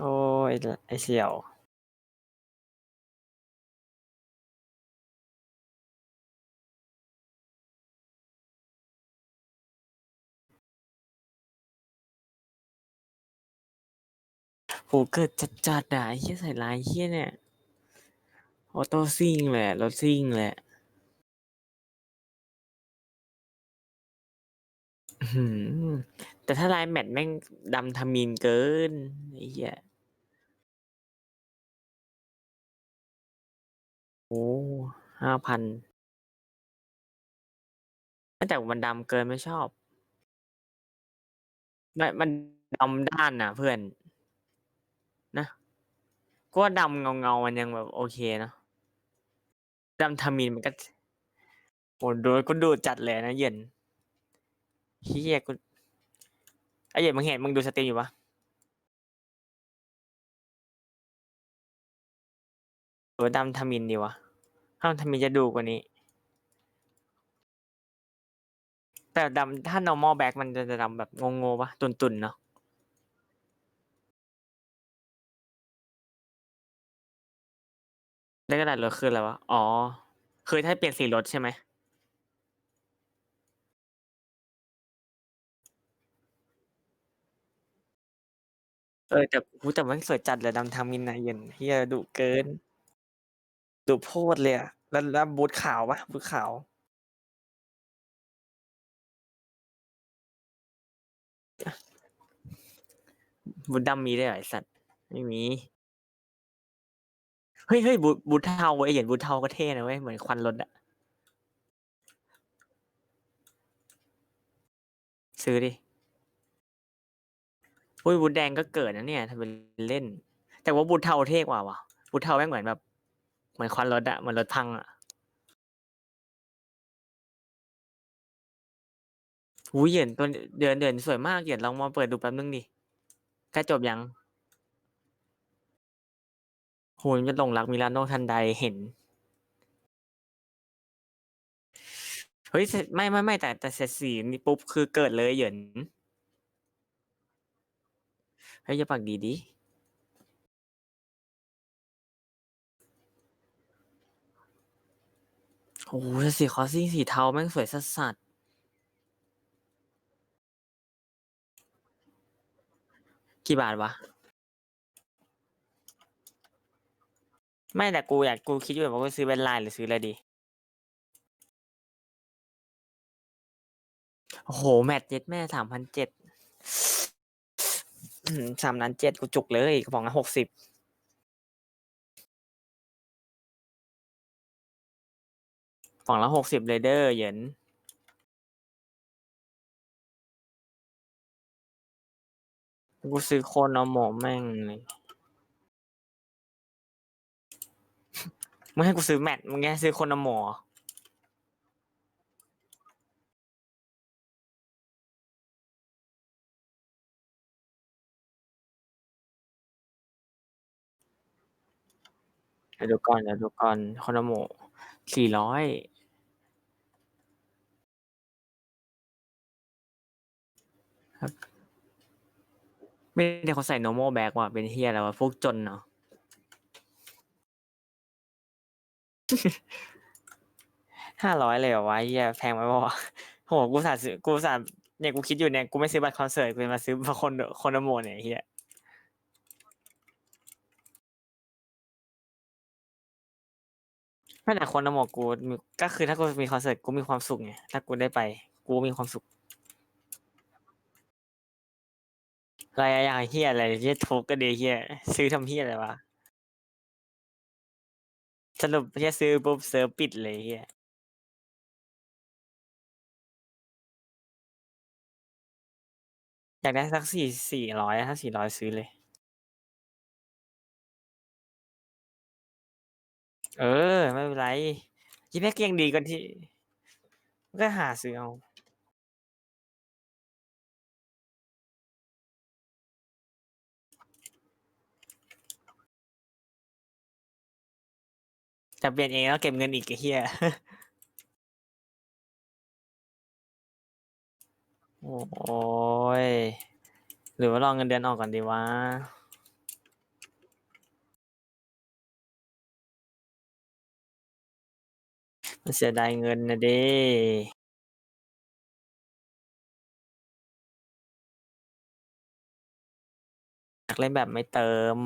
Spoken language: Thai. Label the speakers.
Speaker 1: โอ้ยไอเสี่ยวโหเกิดจัดจัดอะไอ้เฮียใส่ลายเฮียเนี่ยออโต้ซิ่งแหละรถซิ่งแหละอื้อหือแต่ถ้าลายแมทแม่งดำทามีนเกินไอ้เหี้ย โอ้ ห้าพัน แต่มันดำเกินไม่ชอบ ไม่ มันดำด้านน่ะเพื่อน นะ ก็ว่าดำเงาเงาๆมันยังแบบโอเคเนะดำทามีนมันก็โหโดนก็ดูจัดเลยนะเย็นเฮียกูไอเย็นมึงเห็นมึงดูสตรีมอยู่ปะ รือว่าดำทามินดีวะถ้าดำทามินจะดูกว่านี้ แต่ดำถ้า normal back มันจะดำแบบงงๆปะตุนๆเนาะได้กระดาษรถคืออะไรวะ อ๋อคือถ้าเปลี่ยนสีรถใช่ไหม เออแต่หูแต่มันสวยจัดเลยดำทามินนะเย็นเฮียดุเกิน ดุโพดเลยอะแล้วแล้วบูทขาวปะบูทขาว บูทดำมีได้วยเหรอไอสัตว์ไม่มี เฮ้ยเฮ้ยบูทบูทเทาไอเห็นบูทเทาก็เท่นะเว้ยเหมือนควันรถอะซื้อดิอุ้ยบูทแดงก็เกิดนะเนี่ยทำเป็นเล่น แต่ว่าบูทเทาเท่กว่าว่ะบูทเทาแม่งเหมือนแบบ เหมือนควันรถอะเหมือนรถพังอะหูเหย็นตัวเดือนเดือนสวยมากเหย็นลองมาเปิดดูแป๊บนึงดิใกล้จบยังโหยจะหลงรักมิลานโนทันใดเห็นเฮ้ยไม่ไม่ไม่แต่แต่เสร็จสีนี่ปุ๊บคือเกิดเลยเหยินเฮ้ยอย่าปากดีดิ โอ้โหสีคอสซิ่งสีเทาแม่งสวยสัสสัสกี่บาทวะ ไม่แต่กูอยากกูคิดอยู่ว่ากูซื้อเป็นลายหรือซื้ออะไรดี โอ้โห แมทเจ็ดแม่สามพันเจ็ดสามล้นเจ็ดกูจุกเลยกระป๋องละหกสิบ ฝั่งละหกสิบเลยเด้อเหยินกูซื้อโคนเอาหมอแม่งเลยมึงให้กูซื้อแมทมึงให้ซื้อโคนเอาหมอเดี๋ยวดูก่อนเดี๋ยวดูก่อนโคนเอาหมอสี่ร้อย ครับ ไม่ได้เขาใส่ normal bag ว่ะเป็นเฮียแล้วว่ะพวกจนเนาะห้าร้อยเลยเหรอวะเฮียแพงไหมวะโหกูสาซื้อกูสาเนี่ยกูคิดอยู่เนี่ยกูไม่ซื้อบัตรคอนเสิร์ตกูมาซื้อคนคนละโมเนี่ยเฮียไม่แต่คนละโมกูก็คือถ้ากูมีคอนเสิร์ตกูมีความสุขไงถ้ากูได้ไป กูมีความสุข อะไรอะอย่างเฮียอะไรเฮียทุกก็ดีเฮียซื้อทำเฮียอะไรวะสรุปเฮียซื้อปุ๊บเซิร์ฟปิดเลยเฮียอยากได้สักสี่สี่ร้อยถ้าสี่ร้อยซื้อเลย เออ ไม่เป็นไรยี่แพ็กยังดีกว่าที่ ก็หาซื้อเอา จำเป็นเองแล้วเก็บเงินอีกไอ้เฮียโอ้ย หรือว่าลองเงินเดือนออกก่อนดีวะ มันเสียดายเงินนะดิอยากเล่นแบบไม่เติม